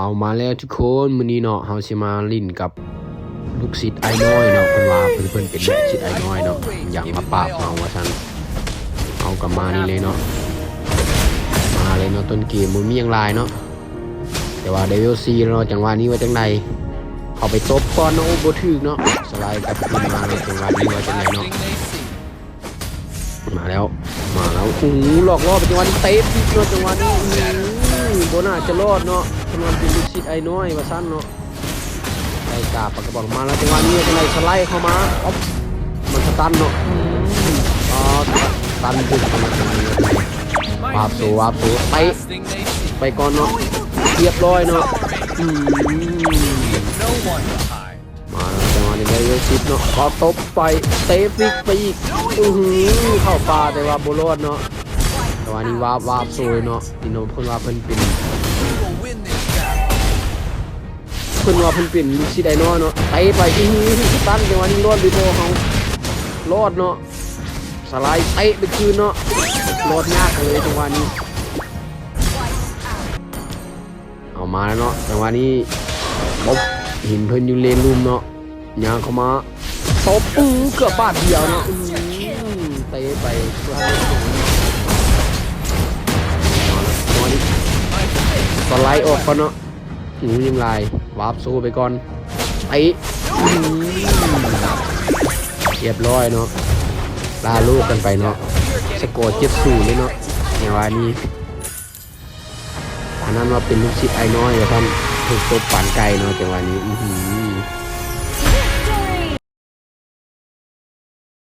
เอามาแล้วทุกคนมื้อนี้เนาะเฮาสิมาลิ้นกับลูกศิษย์ไอ้น้อยเนาะเพิ่นว่าเพิ่นเพิ่นเป็นลูกศิษย์ไอ้น้อยเนาะอยากมาปราบเฮาว่าซั่นเอากลับมานี่เลยเนาะมาเลยเนาะต้นเกมบ่มีหยังหลายเนาะแต่ว่าเดวิลซีเนาะจังหวะนี้ว่าจังไดเข้าไปตบก่อนเนาะโอ้บ่ถึกเนาะสไลด์กลับขึ้นมาเลยจังหวะนี้ว่าจังไดเนาะมาแล้วมาแล้วโอ้โหหลอกล่อเป็นจังหวะนี้เตะพิกเนาะจังหวะนี้ บน่าจะรอดเนาะกำลังเป็นลูกศิษย์ไอ้น้อยว่าสั้นเนาะไอ้กาปากกระบอกมาแล้วจังหวะนี้จังไรสไลด์เข้ามาอ๊อบมันสตันเนาะอ๋อตันบุกเข้ามาจัวะนี้วาบสูวาบสูเตะไปก่อนเนาะเรียบร้อยเนาะอืมาแล้วจังหวะนี้เลยเวลซิปเนาะขอตบไปเตะฟิกไปอีกอือหือเข้าป่าแต่ว่าโบรอดเนาะ จังหวนี้วาบวาบซวยเนาะพี่โน้องเพิ่นว่าเพิ่นเป็นเพิ่นว่าเพิ่นเป็นลูกศิษย์ไดโนเนาะเตะไปอื้อหือสตันจังหวะนี้รอดหรือบ่เฮารอดเนาะสไลด์เตะไปคืนเนาะรอดยากเลยจังหวะนี้เอามาแล้วเนาะจังหวะนี้บ๊บหินเพิ่นอยู่เลนลุมเนาะยางเข้ามาตบอื้อเกือบบาดเดียวเนาะอื้อเตะไป สไลด์ออกก่อนเนาะหนูยิงลายวาร์ปสู้ไปก่อนไอ้อื้อเรียบร้อยเนาะลาลูกกันไปเนาะสกอร์เจ็ดศูนย์เลยเนาะอย่างว่านี้อันนั้นว่าเป็นลูกศิษย์ไอ้น้อยว่าท่านถูกตบปานไก่เนาะจังหวะนี้อือหือ